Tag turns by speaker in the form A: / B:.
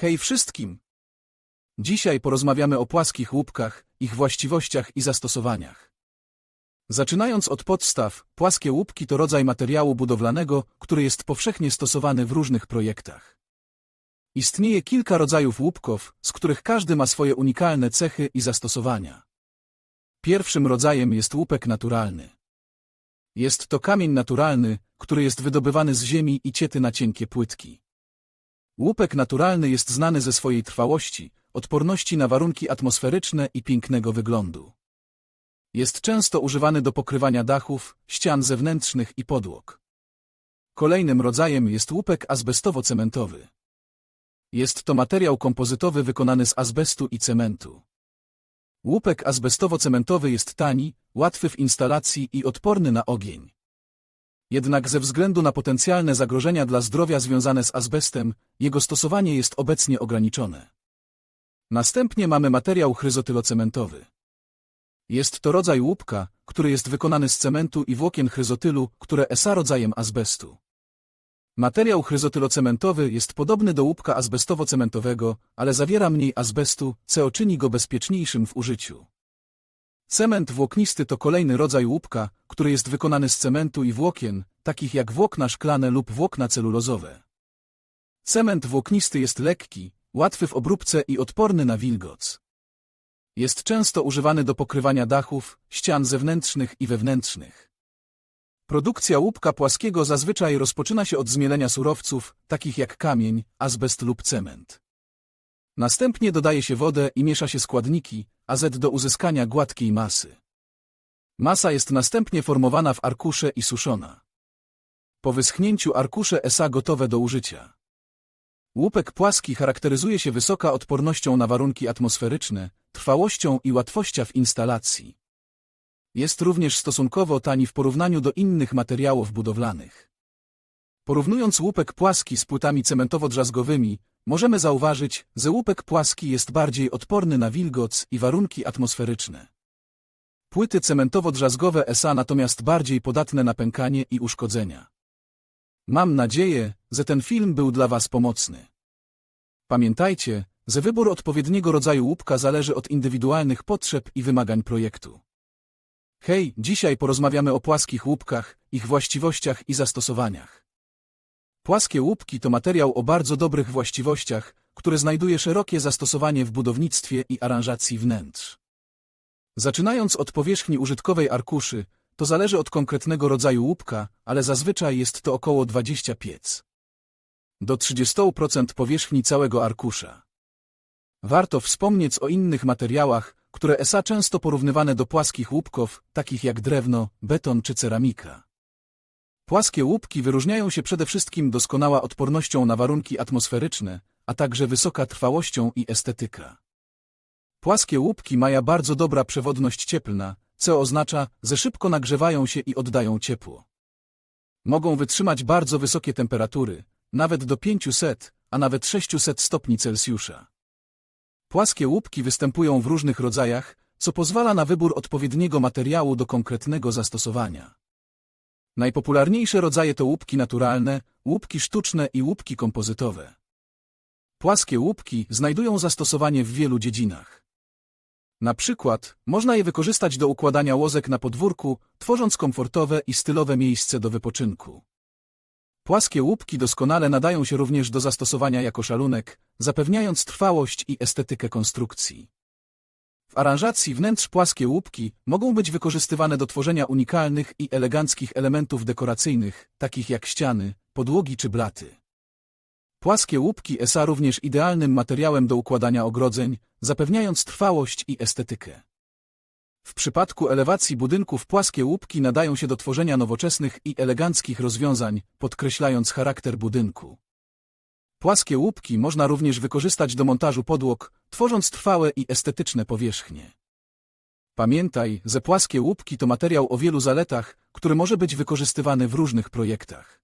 A: Hej wszystkim! Dzisiaj porozmawiamy o płaskich łupkach, ich właściwościach i zastosowaniach. Zaczynając od podstaw, płaskie łupki to rodzaj materiału budowlanego, który jest powszechnie stosowany w różnych projektach. Istnieje kilka rodzajów łupków, z których każdy ma swoje unikalne cechy i zastosowania. Pierwszym rodzajem jest łupek naturalny. Jest to kamień naturalny, który jest wydobywany z ziemi i ciety na cienkie płytki. Łupek naturalny jest znany ze swojej trwałości, odporności na warunki atmosferyczne i pięknego wyglądu. Jest często używany do pokrywania dachów, ścian zewnętrznych i podłog. Kolejnym rodzajem jest łupek azbestowo-cementowy. Jest to materiał kompozytowy wykonany z azbestu i cementu. Łupek azbestowo-cementowy jest tani, łatwy w instalacji i odporny na ogień. Jednak ze względu na potencjalne zagrożenia dla zdrowia związane z azbestem, jego stosowanie jest obecnie ograniczone. Następnie mamy materiał chryzotylocementowy. Jest to rodzaj łupka, który jest wykonany z cementu i włokien chryzotylu, które są rodzajem azbestu. Materiał chryzotylocementowy jest podobny do łupka azbestowo-cementowego, ale zawiera mniej azbestu, co czyni go bezpieczniejszym w użyciu. Cement włóknisty to kolejny rodzaj łupka, który jest wykonany z cementu i włokien, takich jak włókna szklane lub włókna celulozowe. Cement włóknisty jest lekki, łatwy w obróbce i odporny na wilgoc. Jest często używany do pokrywania dachów, ścian zewnętrznych i wewnętrznych. Produkcja łupka płaskiego zazwyczaj rozpoczyna się od zmielenia surowców, takich jak kamień, azbest lub cement. Następnie dodaje się wodę i miesza się składniki, AZ do uzyskania gładkiej masy. Masa jest następnie formowana w arkusze i suszona. Po wyschnięciu arkusze SA gotowe do użycia. Łupek płaski charakteryzuje się wysoka odpornością na warunki atmosferyczne, trwałością i łatwością w instalacji. Jest również stosunkowo tani w porównaniu do innych materiałów budowlanych. Porównując łupek płaski z płytami cementowo-drzazgowymi, możemy zauważyć, że łupek płaski jest bardziej odporny na wilgoc i warunki atmosferyczne. Płyty cementowo-drzazgowe SA natomiast bardziej podatne na pękanie i uszkodzenia. Mam nadzieję, że ten film był dla Was pomocny. Pamiętajcie, że wybór odpowiedniego rodzaju łupka zależy od indywidualnych potrzeb i wymagań projektu. Hej, dzisiaj porozmawiamy o płaskich łupkach, ich właściwościach i zastosowaniach. Płaskie łupki to materiał o bardzo dobrych właściwościach, który znajduje szerokie zastosowanie w budownictwie i aranżacji wnętrz. Zaczynając od powierzchni użytkowej arkuszy, to zależy od konkretnego rodzaju łupka, ale zazwyczaj jest to około 20 piec. Do 30% powierzchni całego arkusza. Warto wspomnieć o innych materiałach, które ESA często porównywane do płaskich łupków, takich jak drewno, beton czy ceramika. Płaskie łupki wyróżniają się przede wszystkim doskonała odpornością na warunki atmosferyczne, a także wysoka trwałością i estetyka. Płaskie łupki mają bardzo dobra przewodność cieplna, co oznacza, że szybko nagrzewają się i oddają ciepło. Mogą wytrzymać bardzo wysokie temperatury, nawet do 500, a nawet 600 stopni Celsjusza. Płaskie łupki występują w różnych rodzajach, co pozwala na wybór odpowiedniego materiału do konkretnego zastosowania. Najpopularniejsze rodzaje to łupki naturalne, łupki sztuczne i łupki kompozytowe. Płaskie łupki znajdują zastosowanie w wielu dziedzinach. Na przykład, można je wykorzystać do układania łozek na podwórku, tworząc komfortowe i stylowe miejsce do wypoczynku. Płaskie łupki doskonale nadają się również do zastosowania jako szalunek, zapewniając trwałość i estetykę konstrukcji. W aranżacji wnętrz płaskie łupki mogą być wykorzystywane do tworzenia unikalnych i eleganckich elementów dekoracyjnych, takich jak ściany, podłogi czy blaty. Płaskie łupki są również idealnym materiałem do układania ogrodzeń, zapewniając trwałość i estetykę. W przypadku elewacji budynków płaskie łupki nadają się do tworzenia nowoczesnych i eleganckich rozwiązań, podkreślając charakter budynku. Płaskie łupki można również wykorzystać do montażu podłog, tworząc trwałe i estetyczne powierzchnie. Pamiętaj, że płaskie łupki to materiał o wielu zaletach, który może być wykorzystywany w różnych projektach.